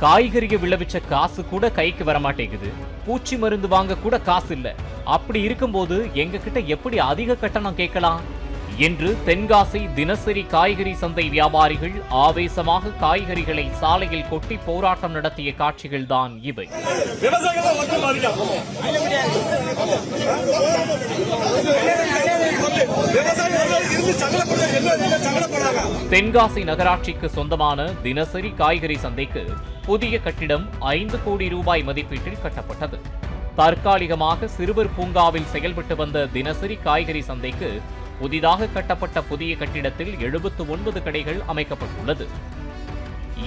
காய்கறியை விளைவிச்ச காசு கூட கைக்கு வர மாட்டேங்குது. பூச்சி மருந்து வாங்க கூட காசு இல்ல. அப்படி இருக்கும்போது எங்க கிட்ட எப்படி அதிக கட்டணம் கேட்கலாம்? என்று தென்காசி தினசரி காய்கறி சந்தை வியாபாரிகள் ஆவேசமாக காய்கறிகளை சாலையில் கொட்டி போராட்டம் நடத்திய காட்சிகள்தான் இவை. தான் தென்காசி நகராட்சிக்கு சொந்தமான தினசரி காய்கறி சந்தைக்கு புதிய கட்டிடம் ஐந்து கோடி ரூபாய் மதிப்பீட்டில் கட்டப்பட்டது. தற்காலிகமாக சிறுவர் பூங்காவில் செயல்பட்டு வந்த தினசரி காய்கறி சந்தைக்கு புதிதாக கட்டப்பட்ட புதிய கட்டிடத்தில் எழுபத்து ஒன்பது கடைகள் அமைக்கப்பட்டுள்ளது.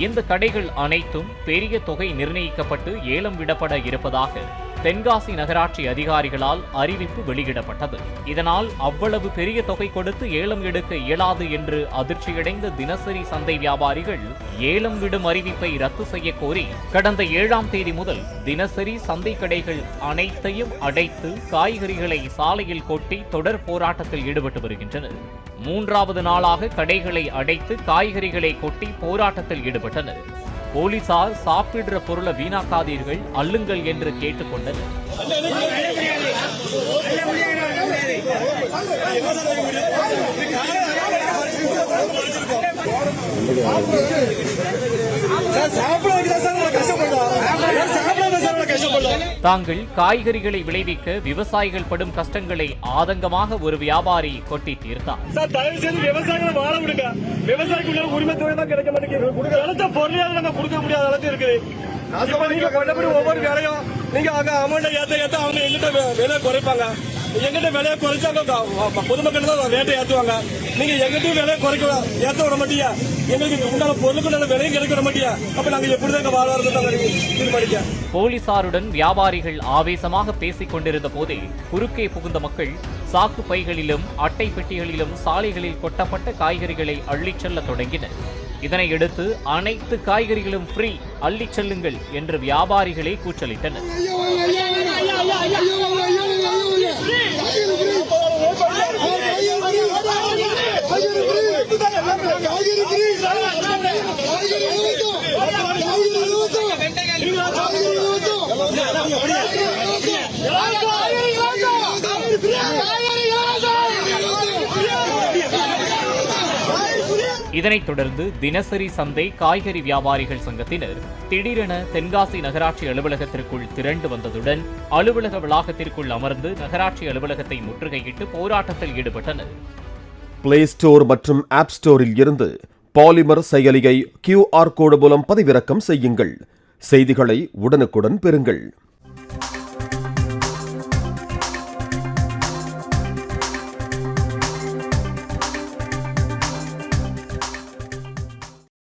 இந்த கடைகள் அனைத்தும் பெரிய தொகை நிர்ணயிக்கப்பட்டு ஏலம் விடப்பட இருப்பதாக தென்காசி நகராட்சி அதிகாரிகளால் அறிவிப்பு வெளியிடப்பட்டது. இதனால் அவ்வளவு பெரிய தொகை கொடுத்து ஏலம் எடுக்க இயலாது என்று அதிர்ச்சியடைந்த தினசரி சந்தை வியாபாரிகள் ஏலம் விடும் அறிவிப்பை ரத்து செய்ய கோரி கடந்த ஏழாம் தேதி முதல் தினசரி சந்தை கடைகள் அனைத்தையும் அடைத்து காய்கறிகளை சாலையில் கொட்டி தொடர் போராட்டத்தில் ஈடுபட்டு வருகின்றனர். மூன்றாவது நாளாக கடைகளை அடைத்து காய்கறிகளை கொட்டி போராட்டத்தில் ஈடுபட்டனர். போலீசார் சாப்பிடுற பொருளை வீணாக்காதீர்கள் அள்ளுங்கள் என்று கேட்டுக்கொண்டனர். சாப்பிட தாங்கள் காய்கறிகளை விளைவிக்க விவசாயிகள் படும் கஷ்டங்களை ஆதங்கமாக ஒரு வியாபாரி கொட்டி தீர்த்தார் ஒவ்வொரு வேலையும் நீங்க அங்க அமௌண்ட்டை ஏத்த ஏத்த அவங்க எங்கிட்ட விலை குறைப்பாங்க. எங்கிட்ட விலையை குறைச்சாங்க பொதுமக்கள் தான் ரேட்டை ஏத்துவாங்க. நீங்க எங்கிட்டையும் விலையை குறைக்க ஏத்த விட மாட்டியா? எங்களுக்கு உண்டான பொருளுக்கு நல்ல விலையும் கிடைக்க மாட்டியா? அப்ப நாங்க எப்படிதான் இங்க தீர்மானிக்க. போலீசாருடன் வியாபாரிகள் ஆவேசமாக பேசிக் கொண்டிருந்த போதே குறுக்கே புகுந்த மக்கள் சாக்கு பைகளிலும் அட்டை பெட்டிகளிலும் சாலைகளில் கொட்டப்பட்ட காய்கறிகளை அள்ளிச் செல்ல தொடங்கினர். இதனையடுத்து அனைத்து காய்கறிகளும் ஃப்ரீ அள்ளிச் செல்லுங்கள் என்று வியாபாரிகளே கூச்சலிட்டனர். இதனைத் தொடர்ந்து தினசரி சந்தை காய்கறி வியாபாரிகள் சங்கத்தினர் திடீரென தென்காசி நகராட்சி அலுவலகத்திற்குள் திரண்டு வந்ததுடன் அலுவலக வளாகத்திற்குள் அமர்ந்து நகராட்சி அலுவலகத்தை முற்றுகையிட்டு போராட்டத்தில் ஈடுபட்டனர். பிளே ஸ்டோர் மற்றும் ஆப் ஸ்டோரில் இருந்து பாலிமர் செயலியை கியூஆர் கோடு மூலம் பதிவிறக்கம் செய்யுங்கள். செய்திகளை உடனுக்குடன் பெறுங்கள்.